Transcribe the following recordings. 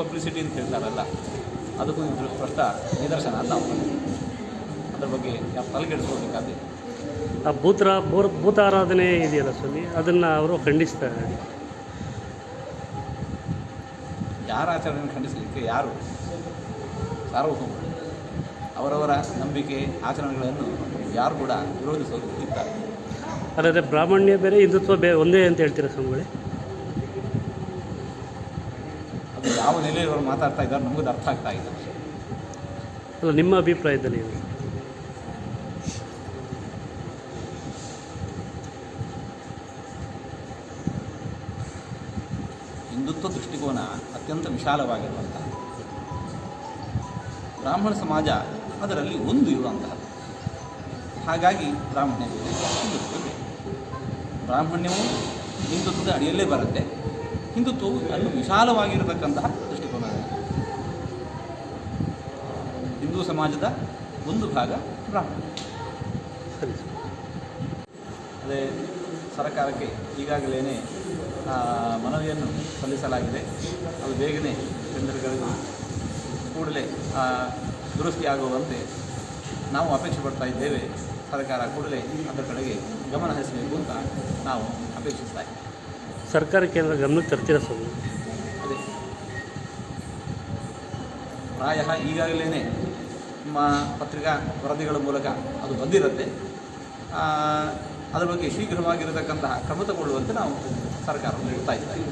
Publicity ಅಂತ ಹೇಳ್ತಾರಲ್ಲ ಅದಕ್ಕೂ ಇದ್ರ ಸ್ಪಷ್ಟ ನಿದರ್ಶನ ಅಲ್ಲ ಅವರು. ಅದ್ರ ಬಗ್ಗೆ ಯಾವ ತಲೆಗೆಡಿಸ್ಕೋಬೇಕಾದ್ರೆ ಆ ಭೂತರ ಭೂತ ಭೂತಾರಾಧನೆ ಇದೆಯಲ್ಲ ಸ್ವಾಮಿ? ಅದನ್ನು ಅವರು ಖಂಡಿಸ್ತಾರೆ. ಯಾರ ಆಚರಣೆಯನ್ನು ಖಂಡಿಸಲಿಕ್ಕೆ ಯಾರು? ಸಾರ್ವಭೌಮ ಅವರವರ ನಂಬಿಕೆ ಆಚರಣೆಗಳನ್ನು ಯಾರು ಕೂಡ ವಿರೋಧಿಸೋದು ಇದ್ದಾರೆ ಅಲ್ಲದೆ ಬ್ರಾಹ್ಮಣ್ಯ ಬೇರೆ ಹಿಂದುತ್ವ ಬೇರೆ ಒಂದೇ ಅಂತ ಹೇಳ್ತೀರಾ ಸ್ವಾಮಿಗಳೇ? ಅದು ಯಾವ ನೆಲೆಯವರು ಮಾತಾಡ್ತಾ ಇದ್ದಾರೆ ನಮಗೂ ಅರ್ಥ ಆಗ್ತಾ ಇದೆ ಅಲ್ಲ ನಿಮ್ಮ ಅಭಿಪ್ರಾಯದಲ್ಲಿ? ಹಿಂದುತ್ವ ದೃಷ್ಟಿಕೋನ ಅತ್ಯಂತ ವಿಶಾಲವಾಗಿರುವಂತಹ ಬ್ರಾಹ್ಮಣ ಸಮಾಜ ಅದರಲ್ಲಿ ಒಂದು ಇರುವಂತಹದ್ದು ಹಾಗಾಗಿ ಬ್ರಾಹ್ಮಣ್ಯ ಬೇರೆ, ಹಿಂದುತ್ವ ಬೇರೆ. ಬ್ರಾಹ್ಮಣ್ಯವು ಹಿಂದುತ್ವದ ಅಡಿಯಲ್ಲೇ ಬರುತ್ತೆ ಹಿಂದುತ್ವವು ಅನ್ನು ವಿಶಾಲವಾಗಿರತಕ್ಕಂತಹ ದೃಷ್ಟಿಕೋನ ಹಿಂದೂ ಸಮಾಜದ ಒಂದು ಭಾಗ ಬ್ರಾಹ್ಮಣ. ಅದೇ ಸರ್ಕಾರಕ್ಕೆ ಈಗಾಗಲೇ ಮನವಿಯನ್ನು ಸಲ್ಲಿಸಲಾಗಿದೆ. ಅದು ಬೇಗನೆ ಟೆಂಡರ್ಗಳಿಗೆ ಕೂಡಲೇ ದುರಸ್ತಿಯಾಗುವಂತೆ ದುರಸ್ತಿ ಆಗುವಂತೆ ನಾವು ಅಪೇಕ್ಷೆ ಪಡ್ತಾ ಇದ್ದೇವೆ. ಸರ್ಕಾರ ಕೂಡಲೇ ಅದರ ಕಡೆಗೆ ಗಮನ ಹರಿಸಬೇಕು ಅಂತ ನಾವು ಅಪೇಕ್ಷಿಸ್ತಾ ಇದ್ದೇವೆ. ಸರ್ಕಾರಕ್ಕೆ ಕೇಂದ್ರ ಗಮನಕ್ಕೆ ತರ್ತೀರಾ ಸರ್ ಅದೇ. ಪ್ರಾಯ ಈಗಾಗಲೇ ನಿಮ್ಮ ಪತ್ರಿಕಾ ವರದಿಗಳ ಮೂಲಕ ಅದು ಬಂದಿರುತ್ತೆ. ಅದರ ಬಗ್ಗೆ ಶೀಘ್ರವಾಗಿರತಕ್ಕಂತಹ ಕ್ರಮ ತಗೊಳ್ಳುವಂತೆ ನಾವು ಸರ್ಕಾರವನ್ನು ಹೇಳ್ತಾ ಇದ್ದೇವೆ.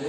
对